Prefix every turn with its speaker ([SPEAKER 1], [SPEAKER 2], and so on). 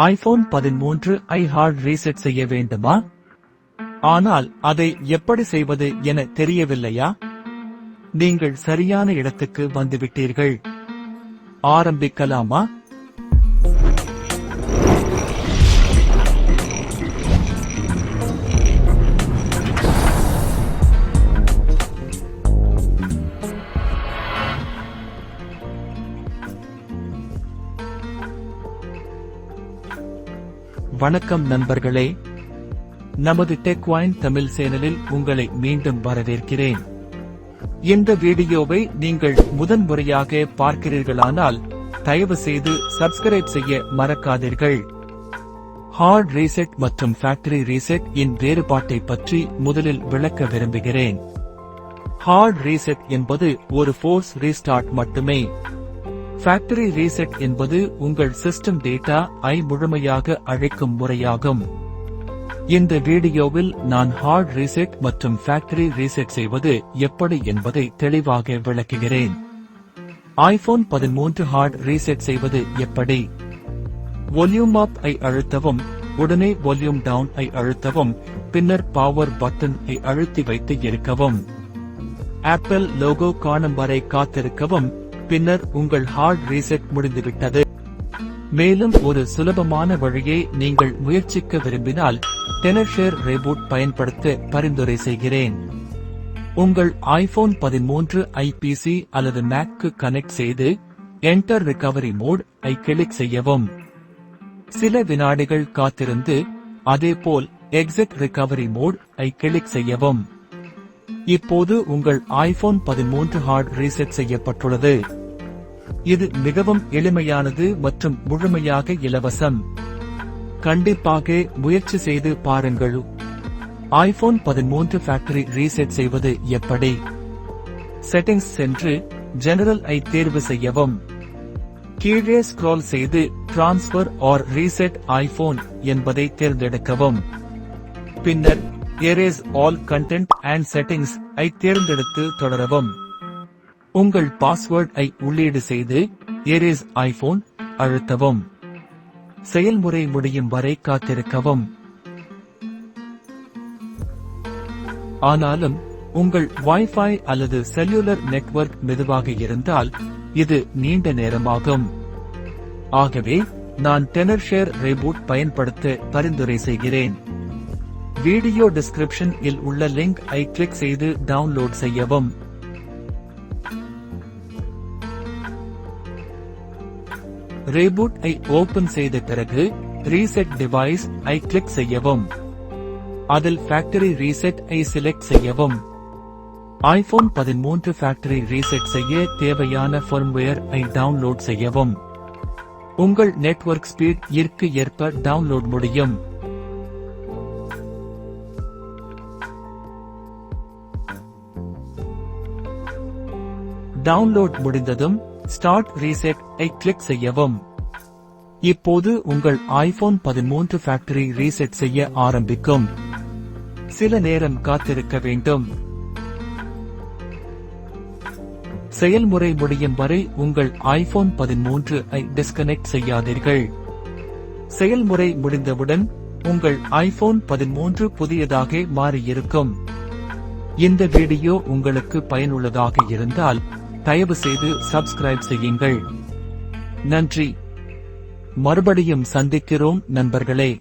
[SPEAKER 1] IPhone பதிமூன்று I heart reset செய்ய வேண்டுமா? ஆனால் அதை எப்படி செய்வது என தெரியவில்லையா? நீங்கள் சரியான இடத்துக்கு வந்துவிட்டீர்கள். ஆரம்பிக்கலாமா? வணக்கம் நண்பர்களே. நமது டெக்வாயின் தமிழ் சேனலில் உங்களை மீண்டும் வரவேற்கிறேன். இந்த வீடியோவை நீங்கள் முதன்முறையாக பார்க்கிறீர்களானால் தயவு செய்து சப்ஸ்கிரைப் செய்ய மறக்காதீர்கள். ஹார்ட் ரீசெட் மற்றும் ஃபேக்டரி ரீசெட் இன் வேறுபாட்டை பற்றி முதலில் விளக்க விரும்புகிறேன். ஹார்ட் ரீசெட் என்பது ஒரு ஃபோர்ஸ் ரீஸ்டார்ட் மட்டுமே. ஃபேக்டரி ரீசெட் என்பது உங்கள் சிஸ்டம் டேட்டா ஐ முழுமையாக அழைக்கும் முறையாகும். இந்த வீடியோவில் நான் ஹார்ட் ரீசெட் மற்றும் ஃபேக்டரி ரீசெட் செய்வது எப்படி என்பதை தெளிவாக விளக்குகிறேன். ஐபோன் பதிமூன்று ஹார்ட் ரீசெட் செய்வது எப்படி? வால்யூம் அப் ஐ அழுத்தவும் உடனே வால்யூம் டவுன் ஐ அழுத்தவும் பின்னர் பவர் பட்டன் ஐ அழுத்தி வைத்து இருக்கவும். ஆப்பிள் லோகோ காணும் வரை காத்திருக்கவும் பின்னர் உங்கள் ஹார்ட் ரீசெட் முடிந்துவிட்டது. மேலும் ஒரு சுலபமான வழியை நீங்கள் முயற்சிக்க விரும்பினால் டெனர்ஷேர் ரேபூட் பயன்படுத்த பரிந்துரை செய்கிறேன். உங்கள் ஐபோன் பதிமூன்று ஐபிசி அல்லது மேக்கு கனெக்ட் செய்து என்டர் ரிகவரி மோட் ஐ கிளிக் செய்யவும். சில வினாடிகள் காத்திருந்து அதேபோல் எக்ஸிட் ரிகவரி மோட் ஐ கிளிக் செய்யவும். இப்போது உங்கள் ஐபோன் பதிமூன்று ஹார்ட் ரீசெட் செய்யப்பட்டுள்ளது. இது மிகவும் எளிமையானது மற்றும் முழுமையாக இலவசம். கண்டிப்பாக முயற்சி செய்து பாருங்கள். ஐபோன் பதிமூன்று ஃபேக்டரி ரீசெட் செய்வது எப்படி? செட்டிங்ஸ் சென்று ஜெனரல் ஐ தேர்வு செய்யவும். கீழே ஸ்க்ரோல் செய்து டிரான்ஸ்பர் ஆர் ரீசெட் ஐபோன் என்பதை தேர்ந்தெடுக்கவும். பின்னர் erase all content and settings ஐ தேர்ந்தெடுத்து தொடரவும். உங்கள் பாஸ்வேர்ட் ஐ உள்ளீடு செய்து எரேஸ் ஐபோன் அழுத்தவும். செயல்முறை முடியும் வரை காத்திருக்கவும். ஆனாலும் உங்கள் வைஃபை அல்லது செல்லுலர் நெட்வொர்க் மெதுவாக இருந்தால் இது நீண்ட நேரமாகும். ஆகவே நான் டெனர்ஷேர் ரேபூட் பயன்படுத்த பரிந்துரை செய்கிறேன். வீடியோ டிஸ்கிரிப்ஷன் இல் உள்ள லிங்க் ஐ கிளிக் செய்து டவுன்லோட் செய்யவும். ரீபூட் ஐ ஓபன் செய்த பிறகு ரீசெட் டிவைஸ் ஐ கிளிக் செய்யவும். அதில் ஃபேக்டரி ரீசெட் ஐ செலக்ட் செய்யவும். ஐபோன் பதிமூன்று ஃபேக்டரி ரீசெட் செய்ய தேவையான ஃபர்ம்வேர் ஐ டவுன்லோட் செய்யவும். உங்கள் நெட்வொர்க் ஸ்பீட் இற்கு ஏற்ப டவுன்லோட் முடியும். டவுன்லோட் முடிந்ததும் ஸ்டார்ட் ரீசெட் ஐ கிளிக் செய்யவும். இப்போது உங்கள் ஐபோன் பதிமூன்று ஃபேக்டரி ரீசெட் செய்ய ஆரம்பிக்கும். சில நேரம் காத்திருக்க வேண்டும். செயல்முறை முடியும் வரை உங்கள் ஐபோன் பதிமூன்று ஐ டிஸ்கனெக்ட் செய்யாதீர்கள். செயல்முறை முடிந்தவுடன் உங்கள் ஐபோன் பதிமூன்று புதியதாக மாறியிருக்கும். இந்த வீடியோ உங்களுக்கு பயனுள்ளதாக இருந்தால் தயவு செய்து சப்ஸ்கிரைப் செய்யுங்கள். நன்றி. மறுபடியும் சந்திக்கிறோம் நண்பர்களே.